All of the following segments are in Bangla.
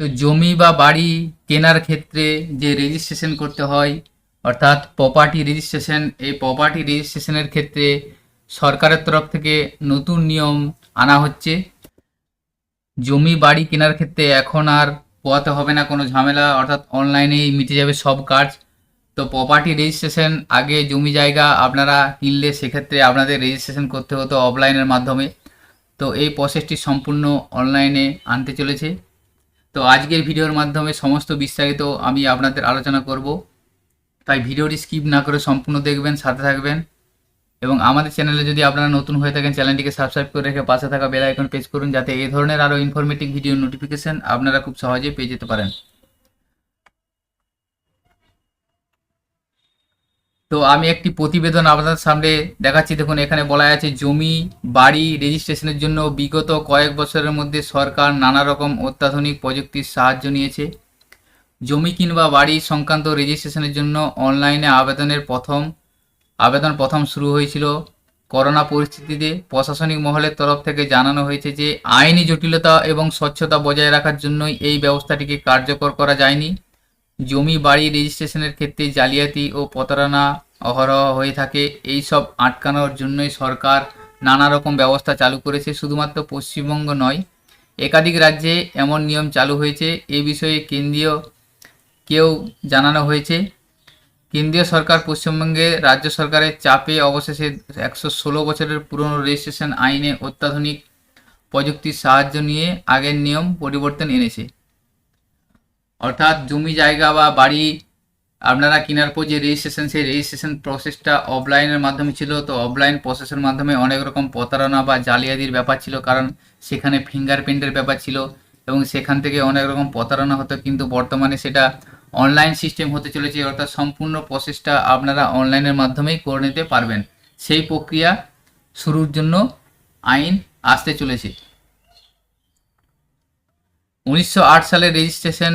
তো জমি বা বাড়ি কেনার ক্ষেত্রে যে রেজিস্ট্রেশন করতে হয়, অর্থাৎ প্রপার্টি রেজিস্ট্রেশন এই প্রপার্টি রেজিস্ট্রেশনের ক্ষেত্রে সরকারের তরফ থেকে নতুন নিয়ম আনা হচ্ছে। জমি, বাড়ি কেনার ক্ষেত্রে এখন আর পোয়াতে হবে না, কোনো ঝামেলা, অর্থাৎ অনলাইনেই মিটে যাবে সব কাজ। তো প্রপার্টি রেজিস্ট্রেশন আগে জমি জায়গা আপনারা কিনলে সেক্ষেত্রে আপনাদের রেজিস্ট্রেশন করতে হতো অফলাইনের মাধ্যমে। তো এই প্রসেসটি সম্পূর্ণ অনলাইনে আনতে চলেছে। তো আজকের ভিডিওর মাধ্যমে সমস্ত বিস্তারিত আমি আপনাদের আলোচনা করব। তাই ভিডিওটি স্কিপ না করে সম্পূর্ণ দেখবেন, সাথে থাকবেন। এবং আমাদের চ্যানেলে যদি আপনারা নতুন হয়ে থাকেন, চ্যানেলটিকে সাবস্ক্রাইব করে রেখে পাশে থাকা বেল আইকন প্রেস করুন, যাতে এই ধরনের আরও ইনফরমেটিভ ভিডিও নোটিফিকেশন আপনারা খুব সহজেই পেয়ে যেতে পারেন। তো আমি একটি প্রতিবেদন আপনাদের সামনে দেখাচ্ছি। দেখুন, এখানে বলা আছে, জমি, বাড়ি রেজিস্ট্রেশনের জন্য বিগত কয়েক বছরের মধ্যে সরকার নানা রকম অত্যাধুনিক প্রযুক্তির সাহায্য নিয়েছে। জমি কিংবা বাড়ি সংক্রান্ত রেজিস্ট্রেশনের জন্য অনলাইনে আবেদনের প্রথম, আবেদন প্রথম শুরু হয়েছিল। করোনা পরিস্থিতিতে প্রশাসনিক মহলের তরফ থেকে জানানো হয়েছে যে, আইনি জটিলতা এবং স্বচ্ছতা বজায় রাখার জন্যই এই ব্যবস্থাটিকে কার্যকর করা যায়নি। জমি, বাড়ি রেজিস্ট্রেশনের ক্ষেত্রে জালিয়াতি ও প্রতারণা অহরহ হয়ে থাকে। এই সব আটকানোর জন্যই সরকার নানা রকম ব্যবস্থা চালু করেছে, শুধুমাত্র পশ্চিমবঙ্গ নয়। একাধিক রাজ্যে এমন নিয়ম চালু হয়েছে। এ বিষয়ে কেন্দ্রীয় কেউ জানানো হয়েছে। কেন্দ্রীয় সরকার পশ্চিমবঙ্গে রাজ্য সরকারের চাপে অবশেষে একশো ষোলো বছরের পুরনো রেজিস্ট্রেশন আইনে অত্যাধুনিক প্রযুক্তির সাহায্য নিয়ে আগের নিয়ম পরিবর্তন এনেছে। অর্থাৎ জমি জায়গা বা বাড়ি আপনারা কেনার পর যে রেজিস্ট্রেশন সেই রেজিস্ট্রেশন প্রসেসটা অফলাইনের মাধ্যমে ছিল। তো অফলাইন প্রসেসের মাধ্যমে অনেক রকম প্রতারণা বা জালিয়াতির ব্যাপার ছিল, কারণ সেখানে ফিঙ্গারপ্রিন্টের ব্যাপার ছিল এবং সেখান থেকে অনেক রকম প্রতারণা হতো। কিন্তু বর্তমানে সেটা অনলাইন সিস্টেম হতে চলেছে, অর্থাৎ সম্পূর্ণ প্রসেসটা আপনারা অনলাইনের মাধ্যমেই করে নিতে পারবেন। সেই প্রক্রিয়া শুরুর জন্য আইন আসতে চলেছে। উনিশশো আট সালে রেজিস্ট্রেশন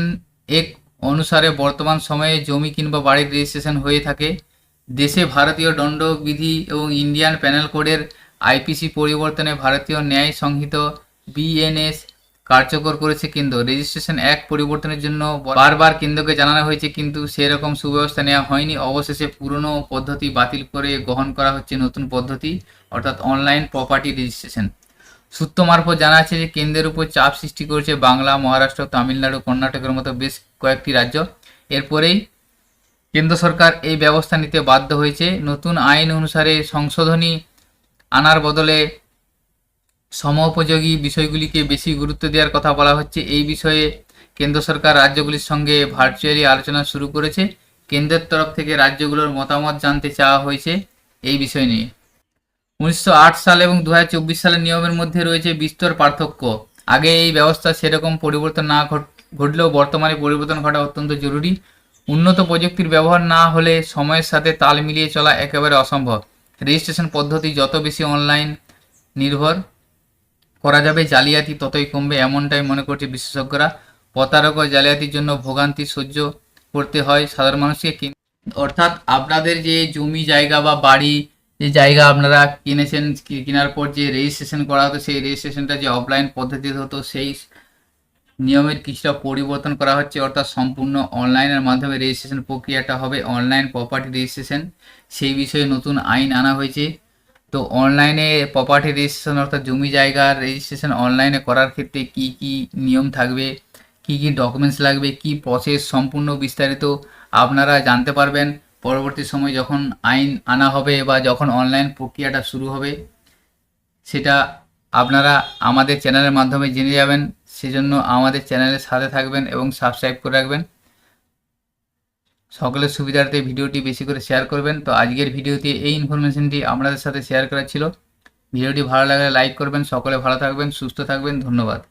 এক অনুসারে বর্তমান সময়ে জমি কিংবা বাড়ির রেজিস্ট্রেশন হয়ে থাকে। দেশে ভারতীয় দণ্ডবিধি এবং ইন্ডিয়ান প্যানেল কোডের আইপিসি পরিবর্তনে ভারতীয় ন্যায় সংহিত বিএনএস কার্যকর করেছে কেন্দ্র রেজিস্ট্রেশন এক পরিবর্তনের জন্য বারবার কেন্দ্রকে জানানো হয়েছে কিন্তু সেরকম সুব্যবস্থা নেওয়া হয়নি। অবশেষে পুরনো পদ্ধতি বাতিল করে গ্রহণ করা হচ্ছে নতুন পদ্ধতি, অর্থাৎ অনলাইন প্রপার্টি রেজিস্ট্রেশন সূত্র মারফত জানা আছে যে কেন্দ্রের উপর চাপ সৃষ্টি করেছে বাংলা, মহারাষ্ট্র, তামিলনাড়ু, কর্ণাটকের মতো বেশ কয়েকটি রাজ্য। এরপরেই কেন্দ্র সরকার এই ব্যবস্থা নিতে বাধ্য হয়েছে। নতুন আইন অনুসারে সংশোধনী আনার বদলে সমোপযোগী বিষয়গুলিকে বেশি গুরুত্ব দেওয়ার কথা বলা হচ্ছে। এই বিষয়ে কেন্দ্র সরকার রাজ্যগুলির সঙ্গে ভার্চুয়ালি আলোচনা শুরু করেছে। কেন্দ্রের তরফ থেকে রাজ্যগুলোর মতামত জানতে চাওয়া হয়েছে এই বিষয় নিয়ে। উনিশশো আট সাল এবং দু সালের নিয়মের মধ্যে রয়েছে বিস্তর পার্থক্য। আগে এই ব্যবস্থা সেরকম পরিবর্তন না ঘট- ঘটলেও বর্তমানে পরিবর্তন ঘটা অত্যন্ত জরুরি। উন্নত প্রযুক্তির ব্যবহার না হলে সময়ের সাথে তাল মিলিয়ে চলা একেবারে অসম্ভব। রেজিস্ট্রেশন পদ্ধতি যত বেশি অনলাইন নির্ভর করা যাবে, জালিয়াতি ততই কমবে এমনটাই মনে করছে বিশেষজ্ঞরা। প্রতারক জালিয়াতির জন্য ভোগান্তি সহ্য করতে হয় সাধারণ মানুষকে। অর্থাৎ আপনাদের যে জমি জায়গা বা বাড়ি যে জায়গা আপনারা কিনেছেন কেনার পর যে রেজিস্ট্রেশন করা হতো, সেই রেজিস্ট্রেশনটা যে অফলাইন পদ্ধতিতে হতো, সেই নিয়মের কিছুটা পরিবর্তন করা হচ্ছে, অর্থাৎ সম্পূর্ণ অনলাইনের মাধ্যমে রেজিস্ট্রেশন প্রক্রিয়াটা হবে। অনলাইন প্রপার্টি রেজিস্ট্রেশন সেই বিষয়ে নতুন আইন আনা হয়েছে। তো অনলাইনে প্রপার্টি রেজিস্ট্রেশন অর্থাৎ জমি জায়গার রেজিস্ট্রেশন অনলাইনে করার ক্ষেত্রে কি কি নিয়ম থাকবে, কি কি ডকুমেন্টস লাগবে, কি প্রসেস সম্পূর্ণ বিস্তারিত আপনারা জানতে পারবেন পরবর্তী সময় যখন আইন আনা হবে বা যখন অনলাইন প্রক্রিয়াটা শুরু হবে। সেটা আপনারা আমাদের চ্যানেলের মাধ্যমে জেনে যাবেন। সেজন্য আমাদের চ্যানেলের সাথে থাকবেন এবং সাবস্ক্রাইব করে রাখবেন। সকলের সুবিধার্থে ভিডিওটি বেশি করে শেয়ার করবেন। তো আজকের ভিডিওতে এই ইনফরমেশনটি আপনাদের সাথে শেয়ার করা ছিল। ভিডিওটি ভালো লাগলে লাইক করবেন। সকলে ভালো থাকবেন, সুস্থ থাকবেন। ধন্যবাদ।